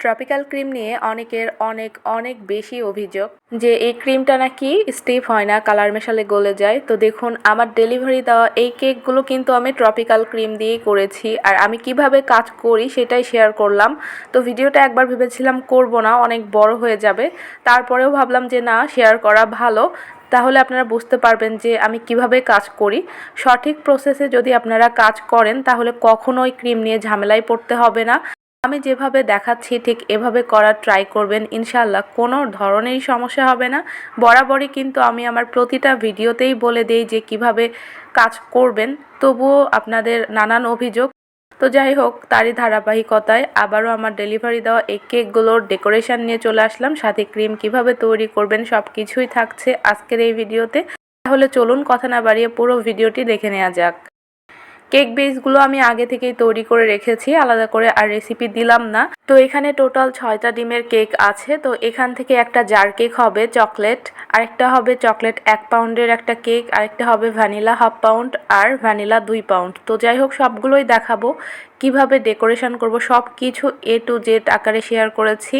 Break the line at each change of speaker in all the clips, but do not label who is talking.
Tropical cream নিয়ে অনেকের অনেক অনেক বেশি অভিযোগ যে এই ক্রিমটা নাকি স্টিফ হয় না, কালার মেশালে গলে যায়। তো দেখুন, আমার ডেলিভারি দেওয়া এই কেকগুলো কিন্তু আমি ট্রপিক্যাল ক্রিম দিয়েই করেছি আর আমি কীভাবে কাজ করি সেটাই শেয়ার করলাম। তো ভিডিওটা একবার ভেবেছিলাম করব না, অনেক বড় হয়ে যাবে। তারপরেও ভাবলাম যে না, শেয়ার করা ভালো। তাহলে আপনারা বুঝতে পারবেন যে আমি কীভাবে কাজ করি। সঠিক প্রসেসে যদি আপনারা কাজ করেন, তাহলে কখনোই ক্রিম নিয়ে ঝামেলায় পড়তে হবে না। আমি যেভাবে দেখাচ্ছি, ঠিক এভাবে করার ট্রাই করবেন ইনশাল্লাহ কোনো ধরনেরই সমস্যা হবে না। বরাবরই কিন্তু আমি আমার প্রতিটা ভিডিওতেই বলে দেই যে কীভাবে কাজ করবেন, তবুও আপনাদের নানান অভিযোগ। তো যাই হোক, তারই ধারাবাহিকতায় আবারও আমার ডেলিভারি দেওয়া এই কেকগুলোর ডেকোরেশন নিয়ে চলে আসলাম। সাথে ক্রিম কীভাবে তৈরি করবেন সব কিছুই থাকছে আজকের এই ভিডিওতে। তাহলে চলুন, কথা না বাড়িয়ে পুরো ভিডিওটি দেখে নেওয়া যাক। কেক বেসগুলো আমি আগে থেকেই তৈরি করে রেখেছি, আলাদা করে আর রেসিপি দিলাম না। তো এখানে টোটাল ছয়টা ডিমের কেক আছে, তো এখান থেকে একটা জার কেক হবে চকলেট আরেকটা হবে চকলেট এক পাউন্ডের একটা কেক আরেকটা হবে ভ্যানিলা হাফ পাউন্ড আর ভ্যানিলা দুই পাউন্ড তো যাই হোক, সবগুলোই দেখাবো, কীভাবে ডেকোরেশন করব সব কিছু এ টু জেড আকারে শেয়ার করেছি।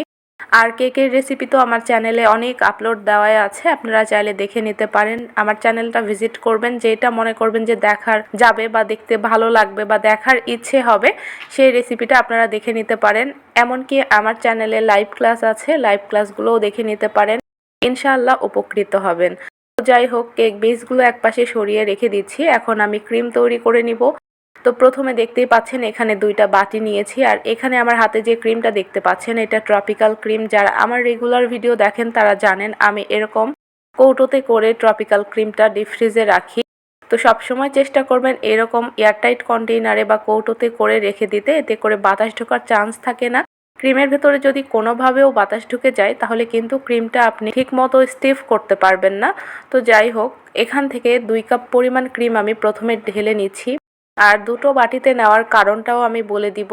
আর কেকের রেসিপি তো আমার চ্যানেলে অনেক আপলোড দেওয়াই আছে, আপনারা চাইলে দেখে নিতে পারেন। আমার চ্যানেলটা ভিজিট করবেন, যেটা মনে করবেন যে দেখার যাবে বা দেখতে ভালো লাগবে বা দেখার ইচ্ছে হবে, সেই রেসিপিটা আপনারা দেখে নিতে পারেন। এমনকি আমার চ্যানেলে লাইভ ক্লাস আছে লাইভ ক্লাসগুলোও দেখে নিতে পারেন। ইনশাআল্লাহ উপকৃত হবেন। যাই হোক কেক বেসগুলো একপাশে সরিয়ে রেখে দিচ্ছি। এখন আমি ক্রিম তৈরি করে নিব। তো প্রথমে দেখতেই পাচ্ছেন এখানে দুইটা বাটি নিয়েছি আর এখানে আমার হাতে যে ক্রিমটা দেখতে পাচ্ছেন, এটা ট্রপিক্যাল ক্রিম। যারা আমার রেগুলার ভিডিও দেখেন তারা জানেন আমি এরকম কৌটোতে করে ট্রপিক্যাল ক্রিমটা ডিপ ফ্রিজে রাখি। তো সবসময় চেষ্টা করবেন এরকম এয়ারটাইট কন্টেইনারে বা কৌটোতে করে রেখে দিতে, এতে করে বাতাস ঢোকার চান্স থাকে না। ক্রিমের ভেতরে যদি কোনোভাবেও বাতাস ঢুকে যায়, তাহলে কিন্তু ক্রিমটা আপনি ঠিকমতো স্টিফ করতে পারবেন না। তো যাই হোক, এখান থেকে দুই কাপ পরিমাণ ক্রিম আমি প্রথমে ঢেলে নিচ্ছি। আর দুটো বাটিতে নেওয়ার কারণটাও আমি বলে দিব।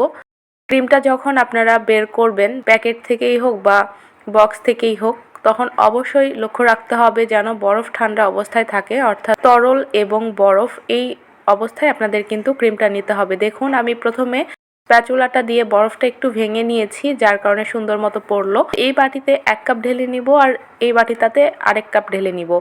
ক্রিমটা যখন আপনারা বের করবেন, প্যাকেট থেকেই হোক বা বক্স থেকেই হোক, তখন অবশ্যই লক্ষ্য রাখতে হবে যেন বরফ ঠান্ডা অবস্থায় থাকে, অর্থাৎ তরল এবং বরফ, এই অবস্থায় আপনাদের কিন্তু ক্রিমটা নিতে হবে। দেখুন, আমি প্রথমে প্যাচুলাটা দিয়ে বরফটা একটু ভেঙে নিয়েছি, যার কারণে সুন্দর মতো পড়ল। এই বাটিতে এক কাপ ঢেলে নিব আর এই বাটিটাতে আরেক কাপ ঢেলে নিব।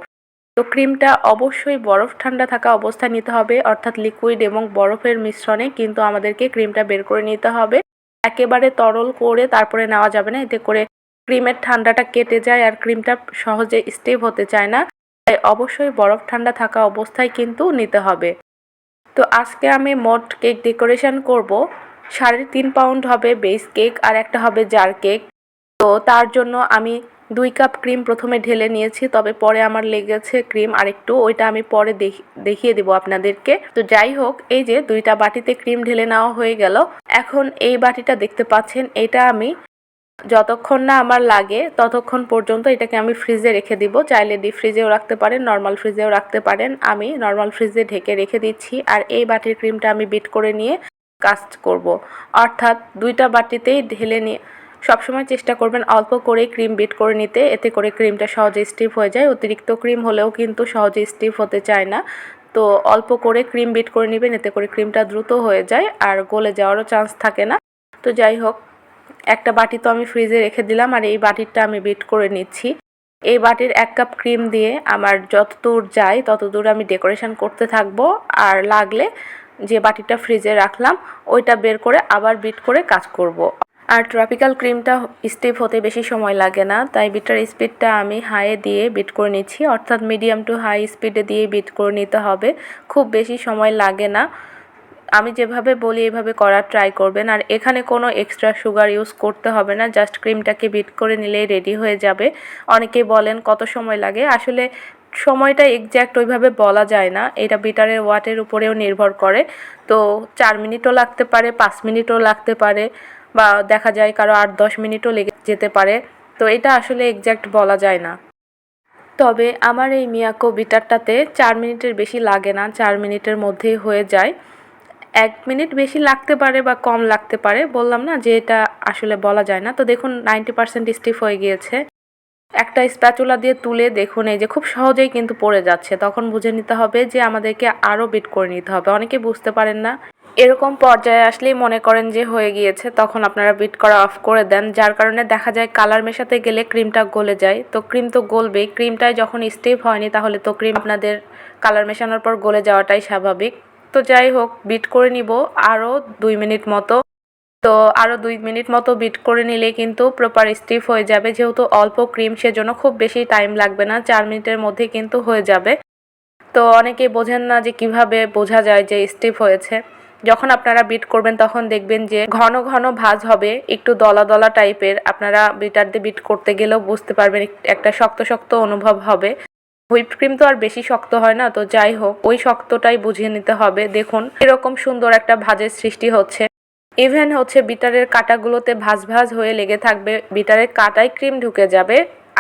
তো ক্রিমটা অবশ্যই বরফ ঠান্ডা থাকা অবস্থায় নিতে হবে, অর্থাৎ লিকুইড এবং বরফের মিশ্রণে কিন্তু আমাদেরকে ক্রিমটা বের করে নিতে হবে। একেবারে তরল করে তারপরে নেওয়া যাবে না, এতে করে ক্রিমের ঠান্ডাটা কেটে যায় আর ক্রিমটা সহজে স্টেপ হতে চায় না। তাই অবশ্যই বরফ ঠান্ডা থাকা অবস্থায় কিন্তু নিতে হবে। তো আজকে আমি মোট কেক ডেকোরেশন করব। সাড়ে তিন পাউন্ড হবে বেস কেক আর একটা হবে জার কেক তো তার জন্য আমি দুই কাপ ক্রিম প্রথমে ঢেলে নিয়েছি, তবে পরে আমার লেগেছে ক্রিম আরেকটু, ওইটা আমি পরে দেখিয়ে দেবো আপনাদেরকে। তো যাই হোক, এই যে দুইটা বাটিতে ক্রিম ঢেলে নেওয়া হয়ে গেল। এখন এই বাটিটা দেখতে পাচ্ছেন, এটা আমি যতক্ষণ না আমার লাগে ততক্ষণ পর্যন্ত এটাকে আমি ফ্রিজে রেখে দিব। চাইলে ডিপ ফ্রিজেও রাখতে পারেন নর্মাল ফ্রিজেও রাখতে পারেন। আমি নর্মাল ফ্রিজে ঢেকে রেখে দিচ্ছি, আর এই বাটির ক্রিমটা আমি বিট করে নিয়ে কাস্ট করব। অর্থাৎ দুইটা বাটিতেই ঢেলে নিয়ে সবসময় চেষ্টা করবেন অল্প করে ক্রিম বিট করে নিতে। এতে করে ক্রিমটা সহজে স্টিফ হয়ে যায়। অতিরিক্ত ক্রিম হলেও কিন্তু সহজে স্টিফ হতে চায় না। তো অল্প করে ক্রিম বিট করে নেবেন, এতে করে ক্রিমটা দ্রুত হয়ে যায় আর গলে যাওয়ারও চান্স থাকে না। তো যাই হোক, একটা বাটি তো আমি ফ্রিজে রেখে দিলাম আর এই বাটিরটা আমি বিট করে নিচ্ছি। এই বাটির এক কাপ ক্রিম দিয়ে আমার যত দূর যায় তত দূর আমি ডেকোরেশন করতে থাকব। আর লাগলে যে বাটিটা ফ্রিজে রাখলাম, ওইটা বের করে আবার বিট করে কাজ করব। আর ট্রপিক্যাল ক্রিমটা স্টিফ হতে বেশি সময় লাগে না, তাই বিটার স্পিডটা আমি হাইয়ে দিয়ে বিট করে নিচ্ছি। অর্থাৎ মিডিয়াম টু হাই স্পিডে দিয়ে বিট করে নিতে হবে, খুব বেশি সময় লাগে না। আমি যেভাবে বলি এভাবে করার ট্রাই করবেন, আর এখানে কোনো এক্সট্রা সুগার ইউজ করতে হবে না জাস্ট ক্রিমটাকে বিট করে নিলেই রেডি হয়ে যাবে। অনেকেই বলেন কত সময় লাগে, আসলে সময়টা এক্স্যাক্ট ওইভাবে বলা যায় না, এটা বিটারের ওয়াটের উপরেও নির্ভর করে। তো চার মিনিটও লাগতে পারে, পাঁচ মিনিটও লাগতে পারে। বা দেখা যায় কারও আট, দশ মিনিটও লেগে যেতে পারে। তো এটা আসলে এক্স্যাক্ট বলা যায় না। তবে আমার এই মিয়াকো বিটারটাতে চার মিনিটের বেশি লাগে না, চার মিনিটের মধ্যেই হয়ে যায়। এক মিনিট বেশি লাগতে পারে বা কম লাগতে পারে, বললাম না যে এটা আসলে বলা যায় না। তো দেখুন, নাইনটি পার্সেন্ট স্টিফ হয়ে গিয়েছে। একটা স্প্যাচুলা দিয়ে তুলে দেখুন, এই যে খুব সহজেই কিন্তু পড়ে যাচ্ছে। তখন বুঝে নিতে হবে যে আমাদেরকে আরও বিট করে নিতে হবে। অনেকে বুঝতে পারেন না এরকম পর্যায়ে আসলেই মনে করেন যে হয়ে গিয়েছে, তখন আপনারা বিট করা অফ করে দেন। যার কারণে দেখা যায় কালার মেশাতে গেলে ক্রিমটা গলে যায়। তো ক্রিম তো গলবেই ক্রিমটায় যখন স্টিফ হয়নি তাহলে তো ক্রিম আপনাদের কালার মেশানোর পর গলে যাওয়াটাই স্বাভাবিক। তো যাই হোক বিট করে নিব আরও দুই মিনিট মতো। তো আরও দুই মিনিট মতো বিট করে নিলে কিন্তু প্রপার স্টিফ হয়ে যাবে। যেহেতু অল্প ক্রিম সেজন্য খুব বেশি টাইম লাগবে না, চার মিনিটের মধ্যে কিন্তু হয়ে যাবে। তো অনেকে বোঝেন না যে কীভাবে বোঝা যায় যে স্টিফ হয়েছে। যখন আপনারা বিট করবেন, তখন দেখবেন যে ঘন ঘন ভাজ হবে, একটু দলা দলা টাইপের। আপনারা বিটার দিয়ে বিট করতে গেলেও বুঝতে পারবেন একটা শক্ত শক্ত অনুভব হবে। হুইপ ক্রিম তো আর বেশি শক্ত হয় না, তো যাই হোক, ওই শক্তটাই বুঝিয়ে নিতে হবে। দেখুন, এরকম সুন্দর একটা ভাজের সৃষ্টি হচ্ছে। ইভেন হচ্ছে বিটারের কাটাগুলোতে ভাজ ভাজ হয়ে লেগে থাকবে বিটারের কাটায় ক্রিম ঢুকে যাবে।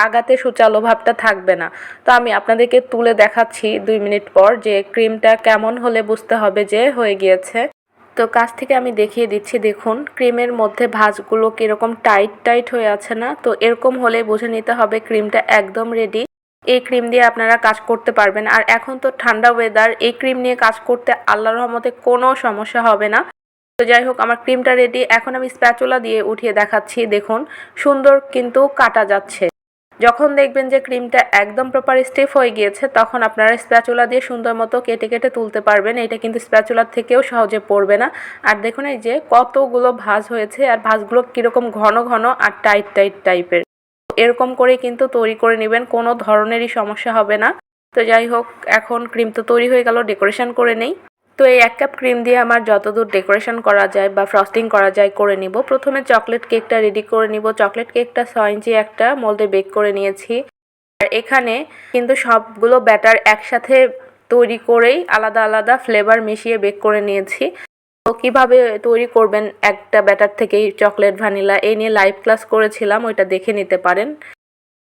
আগাতে সুচালো ভাবটা থাকবে না। তো আমি আপনাদেরকে তুলে দেখাচ্ছি দুই মিনিট পর যে ক্রিমটা কেমন হলে বুঝতে হবে যে হয়ে গিয়েছে। তো কাছ থেকে আমি দেখিয়ে দিচ্ছি, দেখুন, ক্রিমের মধ্যে ভাঁজগুলো কীরকম টাইট টাইট হয়ে আছে না? তো এরকম হলে বুঝে নিতে হবে ক্রিমটা একদম রেডি। এই ক্রিম দিয়ে আপনারা কাজ করতে পারবেন। আর এখন তো ঠান্ডা ওয়েদার এই ক্রিম নিয়ে কাজ করতে আল্লাহর রহমতে কোনো সমস্যা হবে না। তো যাই হোক, আমার ক্রিমটা রেডি। এখন আমি স্প্যাচুলা দিয়ে উঠিয়ে দেখাচ্ছি, দেখুন, সুন্দর কিন্তু কাটা যাচ্ছে। যখন দেখবেন যে ক্রিমটা একদম প্রপার স্টিফ হয়ে গিয়েছে, তখন আপনারা স্প্যাচুলা দিয়ে সুন্দর মতো কেটে কেটে তুলতে পারবেন। এটা কিন্তু স্প্যাচুলার থেকেও সহজে পড়বে না। আর দেখুন এই যে কতগুলো ভাঁজ হয়েছে, আর ভাঁজগুলো কীরকম ঘন ঘন আর টাইট টাইট টাইপের এরকম করে কিন্তু তৈরি করে নেবেন, কোনো ধরনেরই সমস্যা হবে না। তো যাই হোক, এখন ক্রিম তো তৈরি হয়ে গেল ডেকোরেশন করে নেই। তো এই এক কাপ ক্রিম দিয়ে আমার যতদূর ডেকোরেশন করা যায় বা ফ্রস্টিং করা যায় করে নিব। প্রথমে চকলেট কেকটা রেডি করে নিব। চকলেট কেকটা ছ ইঞ্চি একটা মোল্ডে বেক করে নিয়েছি। আর এখানে কিন্তু সবগুলো ব্যাটার একসাথে তৈরি করেই আলাদা আলাদা ফ্লেভার মিশিয়ে বেক করে নিয়েছি। তো কীভাবে তৈরি করবেন একটা ব্যাটার থেকেই চকলেট, ভ্যানিলা এই নিয়ে লাইভ ক্লাস করেছিলাম, ওইটা দেখে নিতে পারেন।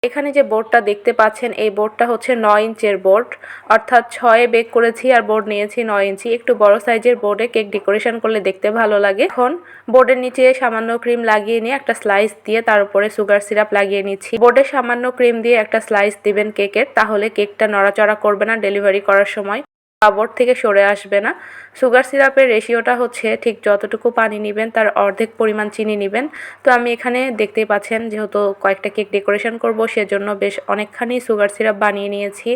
এখানে যে বোর্ডটা দেখতে পাচ্ছেন, এই বোর্ডটা হচ্ছে নয় ইঞ্চের বোর্ড। অর্থাৎ ছয়ে বেক করেছি আর বোর্ড নিয়েছি নয় ইঞ্চি। একটু বড় সাইজের বোর্ডে কেক ডেকোরেশন করলে দেখতে ভালো লাগে। এখন বোর্ডের নিচে সামান্য ক্রিম লাগিয়ে নিয়ে একটা স্লাইস দিয়ে তার উপরে সুগার সিরাপ লাগিয়ে নিচ্ছি। বোর্ডে সামান্য ক্রিম দিয়ে একটা স্লাইস দিবেন কেকের, তাহলে কেকটা নড়াচড়া করবে না ডেলিভারি করার সময়। কাপড় থেকে সরে আসবে না। সুগার সিরাপের রেশিওটা হচ্ছে ঠিক যতটুকু পানি নেবেন তার অর্ধেক পরিমাণ চিনি নেবেন। তো আমি এখানে দেখতেই পাচ্ছেন যেহেতু কয়েকটা কেক ডেকোরেশন করব, সেজন্য বেশ অনেকখানি সুগার সিরাপ বানিয়ে নিয়েছি।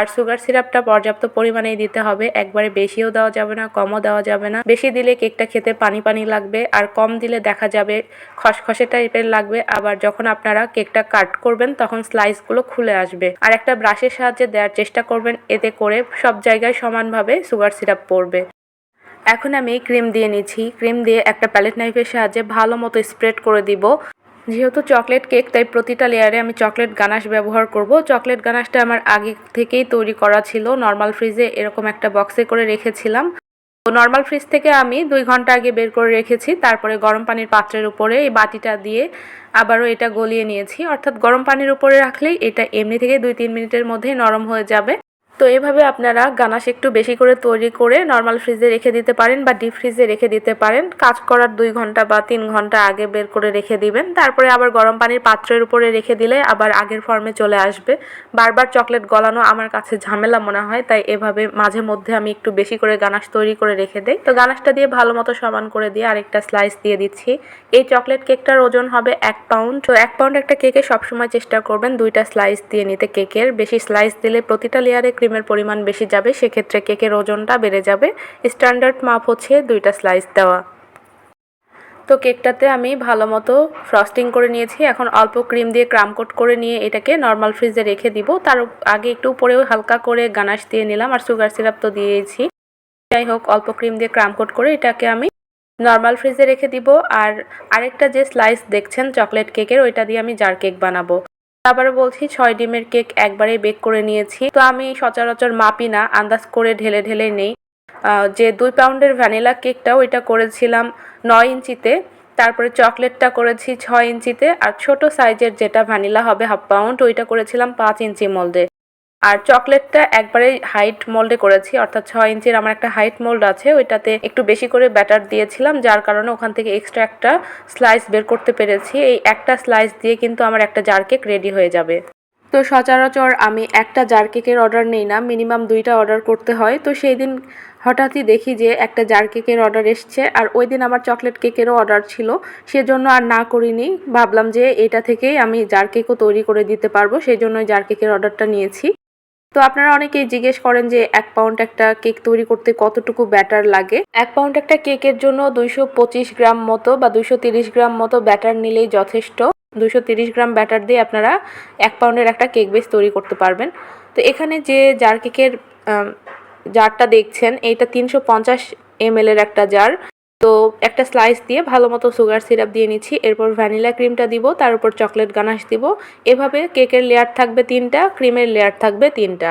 আর সুগার সিরাপটা পর্যাপ্ত পরিমাণেই দিতে হবে। একবারে বেশিও দেওয়া যাবে না, কমও দেওয়া যাবে না। বেশি দিলে কেকটা খেতে পানি পানি লাগবে, আর কম দিলে দেখা যাবে খসখসে টাইপের লাগবে। আবার যখন আপনারা কেকটা কাট করবেন, তখন স্লাইসগুলো খুলে আসবে। আর একটা ব্রাশের সাহায্যে দেওয়ার চেষ্টা করবেন, এতে করে সব জায়গায় সমানভাবে সুগার সিরাপ পড়বে। এখন আমি ক্রিম দিয়ে নিচ্ছি। ক্রিম দিয়ে একটা প্যালেট নাইফের সাহায্যে ভালো মতো স্প্রেড করে দিব। যেহেতু চকলেট কেক, তাই প্রতিটা লেয়ারে আমি চকলেট গানাশ ব্যবহার করব। চকলেট গানাশটা আমার আগে থেকেই তৈরি করা ছিল। নর্মাল ফ্রিজে এরকম একটা বক্সে করে রেখেছিলাম। তো নর্মাল ফ্রিজ থেকে আমি দুই ঘণ্টা আগে বের করে রেখেছি। তারপরে গরম পানির পাত্রের উপরে এই বাটিটা দিয়ে আবারও এটা গলিয়ে নিয়েছি। অর্থাৎ গরম পানির উপরে রাখলেই এটা এমনি থেকে দুই তিন মিনিটের মধ্যেই নরম হয়ে যাবে। তো এভাবে আপনারা গানাশ একটু বেশি করে তৈরি করে নর্মাল ফ্রিজে রেখে দিতে পারেন বা ডিপ ফ্রিজে রেখে দিতে পারেন। কাজ করার দুই ঘণ্টা বা তিন ঘণ্টা আগে বের করে রেখে দিবেন। তারপরে আবার গরম পানির পাত্রের উপরে রেখে দিলে আবার আগের ফর্মে চলে আসবে। বারবার চকলেট গলানো আমার কাছে ঝামেলা মনে হয়, তাই এভাবে মাঝে মধ্যে আমি একটু বেশি করে গানাশ তৈরি করে রেখে দিই। তো গানাশটা দিয়ে ভালো মতো সমান করে দিয়ে আরেকটা স্লাইস দিয়ে দিচ্ছি। এই চকলেট কেকটার ওজন হবে এক পাউন্ড তো এক পাউন্ড একটা কেকে সবসময় চেষ্টা করবেন দুইটা স্লাইস দিয়ে নিতে। কেকের বেশি স্লাইস দিলে প্রতিটা লেয়ারে ক্রিমের পরিমাণ বেশি যাবে, সেক্ষেত্রে কেকের ওজনটা বেড়ে যাবে। স্ট্যান্ডার্ড মাপ হচ্ছে দুইটা স্লাইস দেওয়া। তো কেকটাতে আমি ভালো মতো ফ্রস্টিং করে নিয়েছি। এখন অল্প ক্রিম দিয়ে ক্রাম কোট করে নিয়ে এটাকে নর্মাল ফ্রিজে রেখে দিব। তার আগে একটু উপরেও হালকা করে গানাশ দিয়ে নিলাম আর সুগার সিরাপ তো দিয়েছি যাই হোক, অল্প ক্রিম দিয়ে ক্রাম কোট করে এটাকে আমি নর্মাল ফ্রিজে রেখে দিব। আর আরেকটা যে স্লাইস দেখছেন চকলেট কেকের, ওইটা দিয়ে আমি জার কেক বানাবো। আবারও বলছি, ছয় ডিমের কেক একবারে বেক করে নিয়েছি। তো আমি সচরাচর মাপি না, আন্দাজ করে ঢেলে ঢেলে নেই। যে দুই পাউন্ডের ভ্যানিলা কেকটা ওইটা করেছিলাম নয় ইঞ্চিতে, তারপরে চকলেটটা করেছি ছয় ইঞ্চিতে, আর ছোট সাইজের যেটা ভ্যানিলা হবে হাফ পাউন্ড, ওইটা করেছিলাম পাঁচ ইঞ্চি মোল্ডে। আর চকলেটটা একবারে হাইট মোল্ডে করেছি, অর্থাৎ ছয় ইঞ্চির আমার একটা হাইট মোল্ড আছে, ওইটাতে একটু বেশি করে ব্যাটার দিয়েছিলাম, যার কারণে ওখান থেকে এক্সট্রা একটা স্লাইস বের করতে পেরেছি। এই একটা স্লাইস দিয়ে কিন্তু আমার একটা জার কেক রেডি হয়ে যাবে। তো সচরাচর আমি একটা জার কেকের অর্ডার নেই না মিনিমাম দুইটা অর্ডার করতে হয়। তো সেই দিন হঠাৎই দেখি যে একটা জার কেকের অর্ডার এসছে, আর ওই দিন আমার চকলেট কেকেরও অর্ডার ছিল। সেজন্য আর না করিনি। ভাবলাম যে এটা থেকেই আমি জার কেকও তৈরি করে দিতে পারব, সেই জন্য জার কেকের অর্ডারটা নিয়েছি। তো আপনারা অনেকেই জিজ্ঞেস করেন যে এক পাউন্ড একটা কেক তৈরি করতে কতটুকু ব্যাটার লাগে? এক পাউন্ড একটা কেকের জন্য দুইশো পঁচিশ গ্রাম মতো বা দুইশো গ্রাম মতো ব্যাটার নিলেই যথেষ্ট। দুশো গ্রাম ব্যাটার দিয়ে আপনারা এক পাউন্ডের একটা কেক বেস তৈরি করতে পারবেন। তো এখানে যে জার কেকের জারটা দেখছেন, এইটা তিনশো পঞ্চাশ এম এর একটা জার তো একটা স্লাইস দিয়ে ভালো মতো সুগার সিরাপ দিয়ে নিচ্ছি, এরপর ভ্যানিলা ক্রিমটা দিব, তার উপর চকলেট গানাশ দিব। এভাবে কেকের লেয়ার থাকবে তিনটা ক্রিমের লেয়ার থাকবে তিনটা।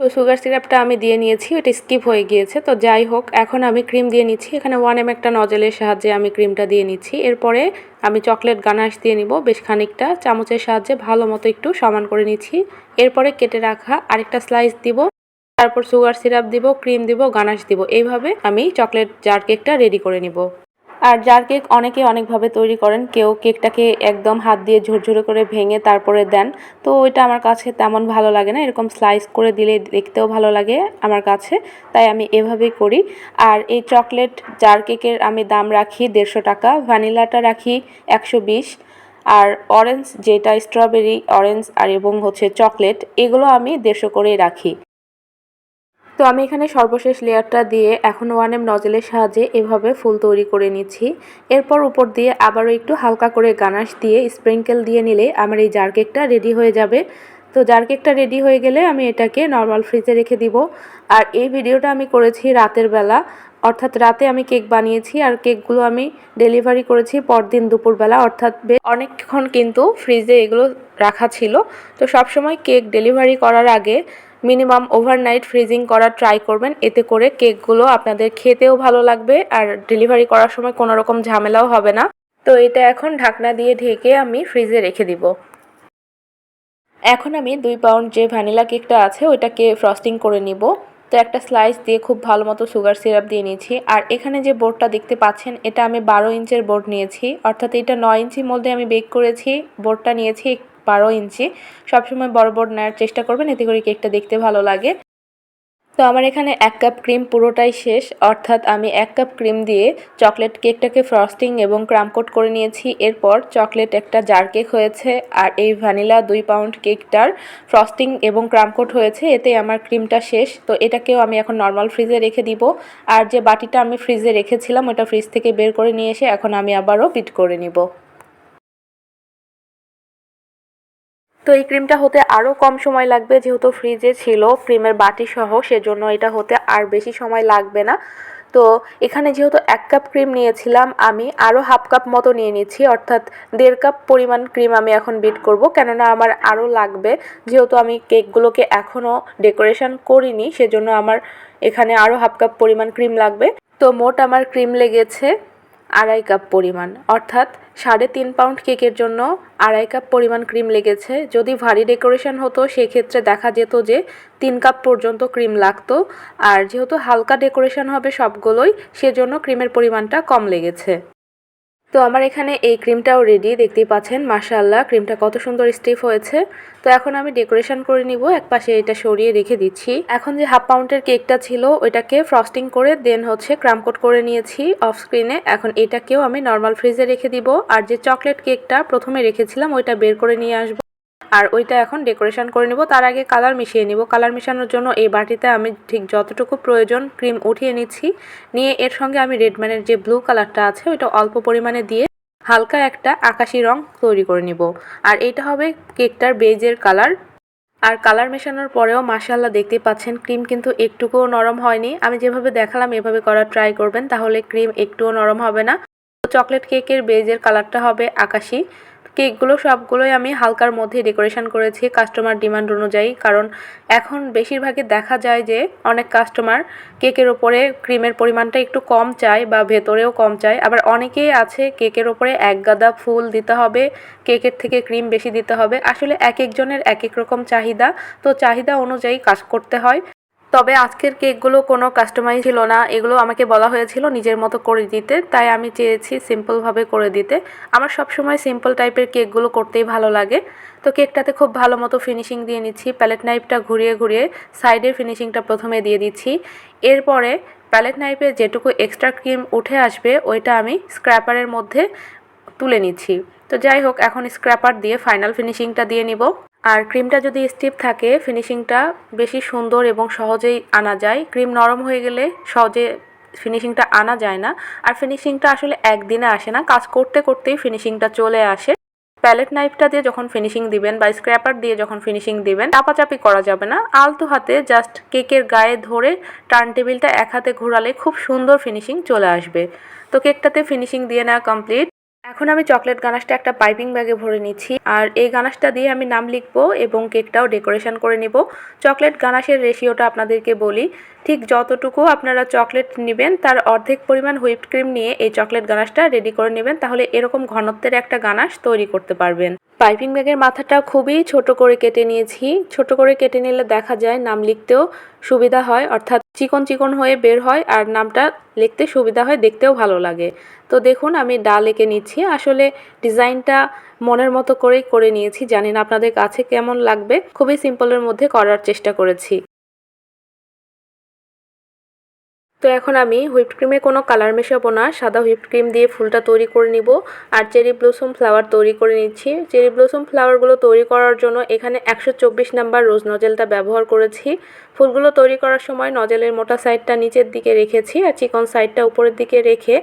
তো সুগার সিরাপটা আমি দিয়ে নিয়েছি ওটা স্কিপ হয়ে গিয়েছে, তো যাই হোক, এখন আমি ক্রিম দিয়ে নিচ্ছি, এখানে ওয়ান এম একটা নজলের সাহায্যে আমি ক্রিমটা দিয়ে নিচ্ছি। এরপরে আমি চকলেট গানাশ দিয়ে নিব, বেশ খানিকটা, চামচের সাহায্যে ভালো মতো একটু সমান করে নিচ্ছি। এরপরে কেটে রাখা আরেকটা স্লাইস দিব। তারপর সুগার সিরাপ দিব, ক্রিম দিব, গানাশ দিব। এইভাবে আমি চকলেট জার কেকটা রেডি করে নিব। আর জার কেক অনেকে অনেকভাবে তৈরি করেন। কেউ কেকটাকে একদম হাত দিয়ে ঝুরঝুরে করে ভেঙে তারপরে দেন। তো ওইটা আমার কাছে তেমন ভালো লাগে না। এরকম স্লাইস করে দিলে দেখতেও ভালো লাগে আমার কাছে। তাই আমি এভাবেই করি। আর এই চকলেট জার কেকের আমি দাম রাখি দেড়শো টাকা, ভ্যানিলাটা রাখি একশো বিশ। আর অরেঞ্জ যেটা স্ট্রবেরি, অরেঞ্জ আর এবং হচ্ছে চকলেট, এগুলো আমি দেড়শো করেই রাখি। তো আমি এখানে সর্বশেষ লেয়ারটা দিয়ে এখন ওয়ান এম নজেলের সাহায্যে এভাবে ফুল তৈরি করে নিচ্ছি। এরপর উপর দিয়ে আবারও একটু হালকা করে গানাশ দিয়ে স্প্রিঙ্কেল দিয়ে নিলে আমার এই জার কেকটা রেডি হয়ে যাবে। তো জার কেকটা রেডি হয়ে গেলে আমি এটাকে নর্মাল ফ্রিজে রেখে দিব। আর এই ভিডিওটা আমি করেছি রাতের বেলা। অর্থাৎ রাতে আমি কেক বানিয়েছি আর কেকগুলো আমি ডেলিভারি করেছি পরদিন দুপুরবেলা। অর্থাৎ অনেকক্ষণ কিন্তু ফ্রিজে এগুলো রাখা ছিল। তো সবসময় কেক ডেলিভারি করার আগে মিনিমাম ওভারনাইট ফ্রিজিং করার ট্রাই করবেন। এতে করে কেকগুলো আপনাদের খেতেও ভালো লাগবে আর ডেলিভারি করার সময় কোনো রকম ঝামেলাও হবে না। তো এটা এখন ঢাকনা দিয়ে ঢেকে আমি ফ্রিজে রেখে দিব। এখন আমি দুই পাউন্ড যে ভ্যানিলা কেকটা আছে, ওইটাকে ফ্রস্টিং করে নিব। তো একটা স্লাইস দিয়ে খুব ভালো মতো সুগার সিরাপ দিয়ে নিয়েছি। আর এখানে যে বোর্ডটা দেখতে পাচ্ছেন, এটা আমি বারো ইঞ্চের বোর্ড নিয়েছি। অর্থাৎ এটা নয় ইঞ্চির মধ্যে আমি বেক করেছি। বোর্ডটা নিয়েছি বারো ইঞ্চি। সবসময় বড় বড় নেওয়ার চেষ্টা করবেন, এতে করে কেকটা দেখতে ভালো লাগে। তো আমার এখানে এক কাপ ক্রিম পুরোটাই শেষ। অর্থাৎ আমি এক কাপ ক্রিম দিয়ে চকলেট কেকটাকে ফ্রস্টিং এবং ক্রামকোট করে নিয়েছি। এরপর চকলেট একটা জার কেক হয়েছে আর এই ভ্যানিলা দুই পাউন্ড কেকটার ফ্রস্টিং এবং ক্রামকোট হয়েছে, এতে আমার ক্রিমটা শেষ। তো এটাকেও আমি এখন নর্মাল ফ্রিজে রেখে দিব। আর যে বাটিটা আমি ফ্রিজে রেখেছিলাম, ওটা ফ্রিজ থেকে বের করে নিয়ে এসে এখন আমি আবারও পিট করে নিব। তো এই ক্রিমটা হতে আরও কম সময় লাগবে যেহেতু ফ্রিজে ছিল ক্রিমের বাটি সহ, সেজন্য এটা হতে আর বেশি সময় লাগবে না। তো এখানে যেহেতু এক কাপ ক্রিম নিয়েছিলাম, আমি আরও হাফ কাপ মতো নিয়ে নিচ্ছি, অর্থাৎ দেড় কাপ পরিমাণ ক্রিম আমি এখন বিট করব, কেননা আমার আরও লাগবে। যেহেতু আমি কেকগুলোকে এখনও ডেকোরেশন করিনি, সেজন্য আমার এখানে আরও হাফ কাপ পরিমাণ ক্রিম লাগবে। তো মোট আমার ক্রিম লেগেছে আড়াই কাপ পরিমাণ। অর্থাৎ সাড়ে তিন পাউন্ড কেকের জন্য আড়াই কাপ পরিমাণ ক্রিম লেগেছে। যদি ভারী ডেকোরেশন হতো, সেক্ষেত্রে দেখা যেত যে তিন কাপ পর্যন্ত ক্রিম লাগতো। আর যেহেতু হালকা ডেকোরেশন হবে সবগুলোই, সেজন্য ক্রিমের পরিমাণটা কম লেগেছে। তো আমার এখানে এই ক্রিমটাও রেডি দেখতেই পাচ্ছেন মাশাল্লাহ ক্রিমটা কত সুন্দর স্টিফ হয়েছে। তো এখন আমি ডেকোরেশন করে নিব, এক পাশে এটা সরিয়ে রেখে দিচ্ছি। এখন যে হাফ পাউন্ডের কেকটা ছিল, ওইটাকে ফ্রস্টিং করে দেন হচ্ছে ক্রামকোট করে নিয়েছি অফ স্ক্রিনে এখন এটাকেও আমি নর্মাল ফ্রিজে রেখে দিব। আর যে চকলেট কেকটা প্রথমে রেখেছিলাম, ওইটা বের করে নিয়ে আসব। আর ওইটা এখন ডেকোরেশন করে নেব। তার আগে কালার মিশিয়ে নিব। কালার মিশানোর জন্য এই বাটিতে আমি ঠিক যতটুকু প্রয়োজন ক্রিম উঠিয়ে নিচ্ছি। নিয়ে এর সঙ্গে আমি রেডম্যানের যে ব্লু কালারটা আছে, ওইটা অল্প পরিমাণে দিয়ে হালকা একটা আকাশি রং তৈরি করে নিব। আর এইটা হবে কেকটার বেজের কালার। আর কালার মেশানোর পরেও মাসাল্লাহ দেখতে পাচ্ছেন, ক্রিম কিন্তু একটুকুও নরম হয়নি। আমি যেভাবে দেখালাম, এভাবে করার ট্রাই করবেন, তাহলে ক্রিম একটুও নরম হবে না। চকলেট কেকের বেজের কালারটা হবে আকাশি। কেকগুলো সবগুলোই আমি হালকার মধ্যে ডেকোরেশন করেছি কাস্টমার ডিমান্ড অনুযায়ী। কারণ এখন বেশিরভাগই দেখা যায় যে অনেক কাস্টমার কেকের ওপরে ক্রিমের পরিমাণটা একটু কম চায় বা ভেতরেও কম চায়। আবার অনেকেই আছে কেকের ওপরে এক গাদা ফুল দিতে হবে, কেকের থেকে ক্রিম বেশি দিতে হবে। আসলে এক একজনের এক এক রকম চাহিদা। তো চাহিদা অনুযায়ী কাজ করতে হয়। তবে আজকের কেকগুলো কোনো কাস্টমাইজ ছিল না। এগুলো আমাকে বলা হয়েছিল নিজের মতো করে দিতে। তাই আমি চেয়েছি সিম্পলভাবে করে দিতে। আমার সবসময় সিম্পল টাইপের কেকগুলো করতেই ভালো লাগে। তো কেকটাতে খুব ভালো মতো ফিনিশিং দিয়ে নিচ্ছি। প্যালেট নাইফটা ঘুরিয়ে ঘুরিয়ে সাইডের ফিনিশিংটা প্রথমে দিয়ে দিচ্ছি। এরপরে প্যালেট নাইফে যেটুকু এক্সট্রা ক্রিম উঠে আসবে, ওইটা আমি স্ক্র্যাপারের মধ্যে তুলে নিচ্ছি। তো যাই হোক, এখন স্ক্র্যাপার দিয়ে ফাইনাল ফিনিশিংটা দিয়ে নিব। আর ক্রিমটা যদি স্টিপ থাকে ফিনিশিংটা বেশি সুন্দর এবং সহজেই আনা যায়। ক্রিম নরম হয়ে গেলে সহজে ফিনিশিংটা আনা যায় না। আর ফিনিশিংটা আসলে একদিনে আসে না, কাজ করতে করতেই ফিনিশিংটা চলে আসে। প্যালেট নাইফটা দিয়ে যখন ফিনিশিং দিবেন বা স্ক্র্যাপার দিয়ে যখন ফিনিশিং দিবেন, চাপাচাপি করা যাবে না। আলতো হাতে জাস্ট কেকের গায়ে ধরে টার্ন টেবিলটা এক হাতে ঘোরালে খুব সুন্দর ফিনিশিং চলে আসবে। তো কেকটাতে ফিনিশিং দিয়ে নেওয়া কমপ্লিট এখন আমি চকলেট গানাশটা একটা পাইপিং ব্যাগে ভরে নিচ্ছি, আর এই গানাশটা দিয়ে আমি নাম লিখব এবং কেকটাও ডেকোরেশন করে নিব। চকলেট গানাশের রেশিওটা আপনাদেরকে বলি ঠিক যতটুকু আপনারা চকলেট নেবেন, তার অর্ধেক পরিমাণ হুইপড ক্রিম নিয়ে এই চকলেট গানাশটা রেডি করে নেবেন, তাহলে এরকম ঘনত্বের একটা গানাশ তৈরি করতে পারবেন। পাইপিং ব্যাগের মাথাটা খুবই ছোট করে কেটে নিয়েছি। ছোট করে কেটে নিলে দেখা যায় নাম লিখতেও সুবিধা হয়, অর্থাৎ চিকন চিকন হয়ে বের হয় আর নামটা লিখতে সুবিধা হয়, দেখতেও ভালো লাগে। তো দেখুন, আমি ডাল এঁকে নিচ্ছি। আসলে ডিজাইনটা মনের মতো করেই করে নিয়েছি। জানি না আপনাদের কাছে কেমন লাগবে। খুবই সিম্পলের মধ্যে করার চেষ্টা করেছি। তো এখন আমি হুইপড ক্রিমে কোনো কালার মেশাবো না। সাদা হুইপড ক্রিম দিয়ে ফুলটা তৈরি করে নিব আর চেরি ব্লসম ফ্লাওয়ার তৈরি করে নিচ্ছি। চেরি ব্লসম ফ্লাওয়ারগুলো তৈরি করার জন্য এখানে একশো চব্বিশ নাম্বার রোজ নজেলটা ব্যবহার করেছি। ফুলগুলো তৈরি করার সময় নজেলের মোটা সাইডটা নিচের দিকে রেখেছি আর চিকন সাইডটা উপরের দিকে রেখে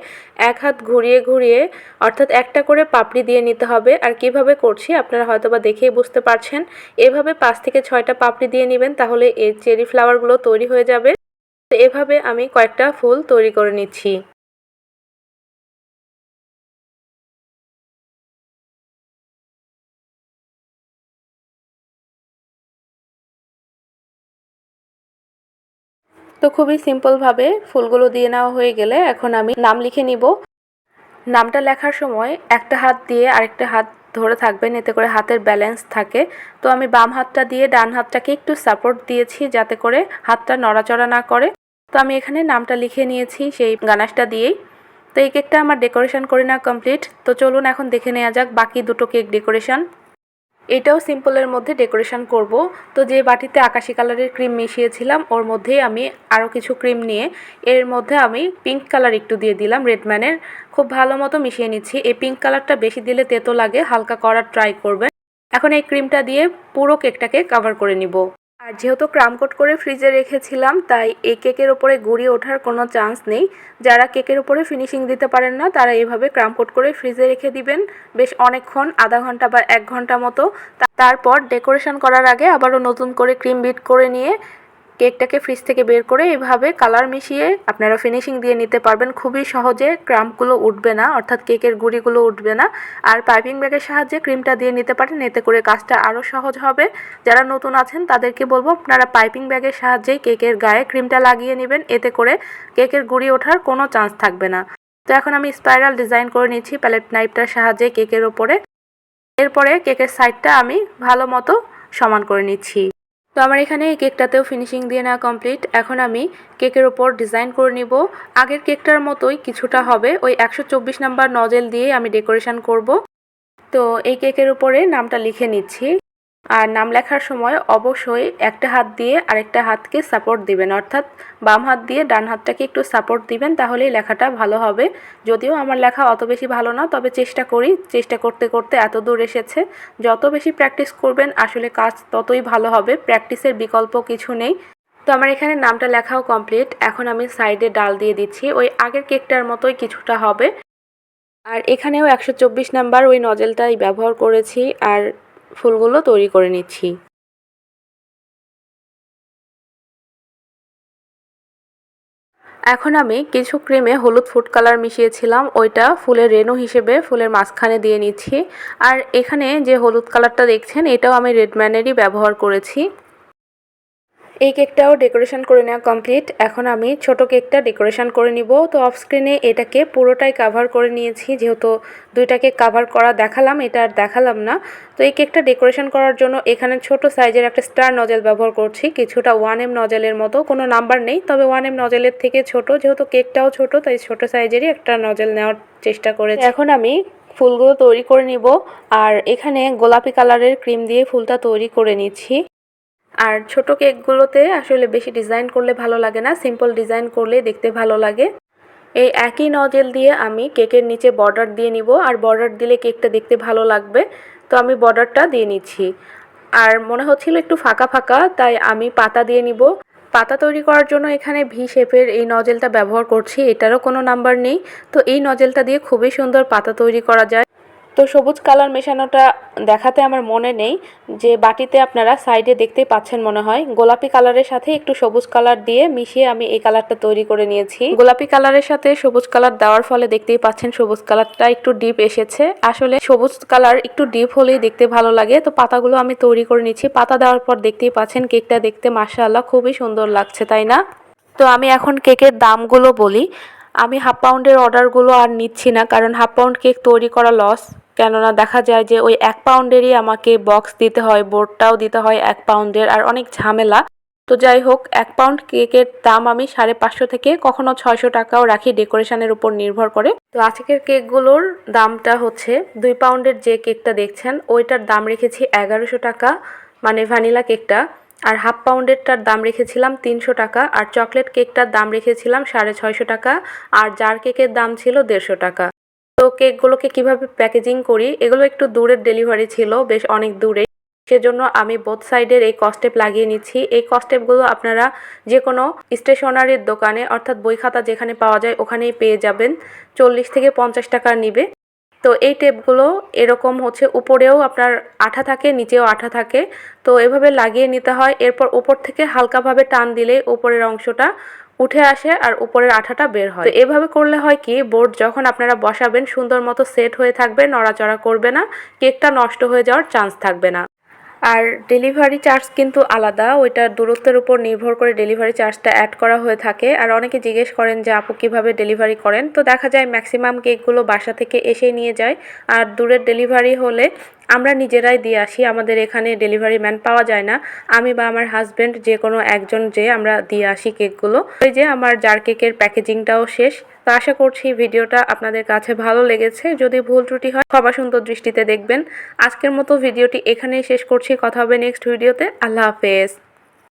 এক হাত ঘুরিয়ে ঘুরিয়ে অর্থাৎ একটা করে পাপড়ি দিয়ে নিতে হবে। আর কীভাবে করছি আপনারা হয়তো বা দেখেই বুঝতে পারছেন। এভাবে পাঁচ থেকে ছয়টা পাপড়ি দিয়ে নেবেন তাহলে এই চেরি ফ্লাওয়ারগুলো তৈরি হয়ে যাবে। এভাবে আমি কয়েকটা ফুল তৈরি করে নিচ্ছি। তো খুবই সিম্পলভাবে ফুলগুলো দিয়ে নেওয়া হয়ে গেলে এখন আমি নাম লিখে নিব। নামটা লেখার সময় একটা হাত দিয়ে আরেকটা হাত ধরে থাকবেন, এতে করে হাতের ব্যালেন্স থাকে। তো আমি বাম হাতটা দিয়ে ডান হাতটাকে একটু সাপোর্ট দিয়েছি যাতে করে হাতটা নড়াচড়া না করে। তো আমি এখানে নামটা লিখে নিয়েছি সেই গানাশটা দিয়েই। তো এই কেকটা আমার ডেকোরেশন করে নেওয়া কমপ্লিট। তো চলুন এখন দেখে নেওয়া যাক বাকি দুটো কেক ডেকোরেশন। এটাও সিম্পলের মধ্যে ডেকোরেশন করব। তো যে বাটিতে আকাশি কালারের ক্রিম মিশিয়েছিলাম, ওর মধ্যেই আমি আরও কিছু ক্রিম নিয়ে, এর মধ্যে আমি পিঙ্ক কালার একটু দিয়ে দিলাম রেডম্যানের। খুব ভালো মতো মিশিয়ে নিচ্ছি। এই পিঙ্ক কালারটা বেশি দিলে তেতো লাগে, হালকা করার ট্রাই করবেন। এখন এই ক্রিমটা দিয়ে পুরো কেকটাকে কাভার করে নিব। আর যেহেতু ক্রামকোট করে ফ্রিজে রেখেছিলাম, তাই এই কেকের ওপরে গুঁড়িয়ে ওঠার কোনো চান্স নেই। যারা কেকের ওপরে ফিনিশিং দিতে পারেন না, তারা এইভাবে ক্রামকোট করে ফ্রিজে রেখে দিবেন। বেশ অনেকক্ষণ, আধা ঘণ্টা বা এক ঘণ্টা মতো। তারপর ডেকোরেশন করার আগে আবারও নতুন করে ক্রিম বিট করে নিয়ে কেকটাকে ফ্রিজ থেকে বের করে এভাবে কালার মিশিয়ে আপনারা ফিনিশিং দিয়ে নিতে পারবেন। খুবই সহজে ক্রাম্পগুলো উঠবে না, অর্থাৎ কেকের গুঁড়িগুলো উঠবে না। আর পাইপিং ব্যাগের সাহায্যে ক্রিমটা দিয়ে নিতে পারেন, এতে করে কাজটা আরও সহজ হবে। যারা নতুন আছেন, তাদেরকে বলব আপনারা পাইপিং ব্যাগের সাহায্যেই কেকের গায়ে ক্রিমটা লাগিয়ে নেবেন, এতে করে কেকের গুঁড়ি ওঠার কোনো চান্স থাকবে না। তো এখন আমি স্পাইরাল ডিজাইন করে নিচ্ছি প্যালেট নাইফটার সাহায্যে কেকের ওপরে। এরপরে কেকের সাইডটা আমি ভালো মতো সমান করে নিচ্ছি। তো আমার এখানে এই কেকটাতেও ফিনিশিং দিয়ে নেওয়া কমপ্লিট এখন আমি কেকের ওপর ডিজাইন করে নিব। আগের কেকটার মতোই কিছুটা হবে। ওই একশো চব্বিশ নাম্বার নজেল দিয়ে আমি ডেকোরেশন করব। তো এই কেকের উপরে নামটা লিখে নিচ্ছি। আর নাম লেখার সময় অবশ্যই একটা হাত দিয়ে আরেকটা হাতকে সাপোর্ট দিবেন। অর্থাৎ বাম হাত দিয়ে ডান হাতটাকে একটু সাপোর্ট দিবেন, তাহলেই লেখাটা ভালো হবে। যদিও আমার লেখা অত বেশি ভালো না, তবে চেষ্টা করি। চেষ্টা করতে করতে এত দূর এসেছে। যত বেশি প্র্যাকটিস করবেন, আসলে কাজ ততই ভালো হবে। প্র্যাকটিসের বিকল্প কিছু নেই। তো আমার এখানে নামটা লেখাও কমপ্লিট এখন আমি সাইডে ডাল দিয়ে দিচ্ছি। ওই আগের কেকটার মতোই কিছুটা হবে। আর এখানেও একশো চব্বিশ নাম্বার ওই নজেলটাই ব্যবহার করেছি। আর ফুলগুলো তৈরি করে নিচ্ছি। এখন আমি কিছু ক্রিমে হলুদ ফুড কালার মিশিয়েছিলাম, ওইটা ফুলের রেনু হিসেবে ফুলের মাঝখানে দিয়ে নিচ্ছি। আর এখানে যে হলুদ কালারটা দেখছেন, এটাও আমি রেডম্যানেরই ব্যবহার করেছি। এই কেকটাও ডেকোরেশন করে নেওয়া কমপ্লিট। এখন আমি ছোট কেকটা ডেকোরেশন করে নিব। তো অফ স্ক্রিনে এটাকে পুরোটাই কাভার করে নিয়েছি। যেহেতু দুইটাকে কাভার করা দেখালাম, এটা আর দেখালাম না। তো এই কেকটা ডেকোরেশন করার জন্য এখানে ছোট সাইজের একটা স্টার নজেল ব্যবহার করছি। কিছুটা ওয়ান এম নজেলের মতো। কোনো নাম্বার নেই, তবে ওয়ান এম নজেলের থেকে ছোট। যেহেতু কেকটাও ছোট, তাই ছোট সাইজেরই একটা নজেল নেওয়ার চেষ্টা করেছি। এখন আমি ফুলগুলো তৈরি করে নিব। আর এখানে গোলাপি কালারের ক্রিম দিয়ে ফুলটা তৈরি করে নিচ্ছি। আর ছোট কেকগুলোতে আসলে বেশি ডিজাইন করলে ভালো লাগে না, সিম্পল ডিজাইন করলে দেখতে ভালো লাগে। এই একই নজেল দিয়ে আমি কেকের নিচে বর্ডার দিয়ে নিব, আর বর্ডার দিলে কেকটা দেখতে ভালো লাগবে। তো আমি বর্ডারটা দিয়ে নিচ্ছি। আর মনে হচ্ছিল একটু ফাঁকা ফাঁকা, তাই আমি পাতা দিয়ে নিব। পাতা তৈরি করার জন্য এখানে ভি শেপের এই নজেলটা ব্যবহার করছি, এটারও কোনো নাম্বার নেই। তো এই নজেলটা দিয়ে খুবই সুন্দর পাতা তৈরি করা যায়। তো সবুজ কালার মেশানোটা দেখাতে আমার মনে নেই, যে বাটিতে আপনারা সাইডে দেখতেই পাচ্ছেন মনে হয়। গোলাপি কালারের সাথে একটু সবুজ কালার দিয়ে মিশিয়ে আমি এই কালারটা তৈরি করে নিয়েছি। গোলাপি কালারের সাথে সবুজ কালার দেওয়ার ফলে দেখতেই পাচ্ছেন সবুজ কালারটা একটু ডিপ এসেছে। আসলে সবুজ কালার একটু ডিপ হলেই দেখতে ভালো লাগে। তো পাতাগুলো আমি তৈরি করে নিচ্ছি। পাতা দেওয়ার পর দেখতেই পাচ্ছেন কেকটা দেখতে মাসাল্লাহ খুবই সুন্দর লাগছে, তাই না? তো আমি এখন কেকের দামগুলো বলি। আমি হাফ পাউন্ডের অর্ডারগুলো আর নিচ্ছি না, কারণ হাফ পাউন্ড কেক তৈরি করা লস। কেননা দেখা যায় যে ওই এক পাউন্ডেরই আমাকে বক্স দিতে হয় বোর্ডটাও দিতে হয় এক পাউন্ডের, আর অনেক ঝামেলা। তো যাই হোক, এক পাউন্ড কেকের দাম আমি সাড়ে পাঁচশো থেকে কখনো ছয়শো টাকাও রাখি ডেকোরেশনের উপর নির্ভর করে। তো আজকের কেকগুলোর দামটা হচ্ছে, দুই পাউন্ডের যে কেকটা দেখছেন, ওইটার দাম রেখেছি এগারোশো টাকা মানে ভ্যানিলা কেকটা। আর হাফ পাউন্ডেরটার দাম রেখেছিলাম তিনশো টাকা, আর চকলেট কেকটার দাম রেখেছিলাম সাড়ে ছয়শো টাকা, আর জার কেকের দাম ছিল দেড়শো টাকা। কেকগুলোকে কীভাবে প্যাকেজিং করি, এগুলো একটু দূরের ডেলিভারি ছিল, বেশ অনেক দূরে। সেজন্য আমি বোথ সাইডের এই কস্টেপ লাগিয়ে নিচ্ছি। এই কস্টেপগুলো আপনারা যে কোনো স্টেশনারির দোকানে, অর্থাৎ বই খাতা যেখানে পাওয়া যায়, ওখানেই পেয়ে যাবেন। চল্লিশ থেকে পঞ্চাশ টাকা নিবে। তো এই টেপগুলো এরকম হচ্ছে, উপরেও আপনার আঠা থাকে, নিচেও আঠা থাকে। তো এভাবে লাগিয়ে নিতে হয়। এরপর উপর থেকে হালকাভাবে টান দিলে উপরের অংশটা উঠে আসে আর উপরের আঠাটা বের হয়। এভাবে করলে হয় কি, বোর্ড যখন আপনারা বসাবেন, সুন্দর মতো সেট হয়ে থাকবে, নড়াচড়া করবে না, কেকটা নষ্ট হয়ে যাওয়ার চান্স থাকবে না। আর ডেলিভারি চার্জ কিন্তু আলাদা, ওইটা দূরত্বের উপর নির্ভর করে ডেলিভারি চার্জটা অ্যাড করা হয়ে থাকে। আর অনেকে জিজ্ঞেস করেন যে, আপু, কীভাবে ডেলিভারি করেন? তো দেখা যায় ম্যাক্সিমাম কেকগুলো বাসা থেকে এসে নিয়ে যায়। আর দূরের ডেলিভারি হলে আমরা নিজেরাই দিয়ে আসি, আমাদের এখানে ডেলিভারি ম্যান পাওয়া যায় না। আমি বা আমার হাজব্যান্ড যে কোনো একজন যে আমরা দিয়ে আসি কেকগুলো ওই যে আমার জার কেকের প্যাকেজিংটাও শেষ। তো আশা করছি ভিডিওটা আপনাদের কাছে ভালো লেগেছে। যদি ভুল ত্রুটি হয়, ক্ষমা সুন্দর দৃষ্টিতে দেখবেন। আজকের মতো ভিডিওটি এখানেই শেষ করছি। কথা হবে নেক্সট ভিডিওতে আল্লাহ হাফেজ।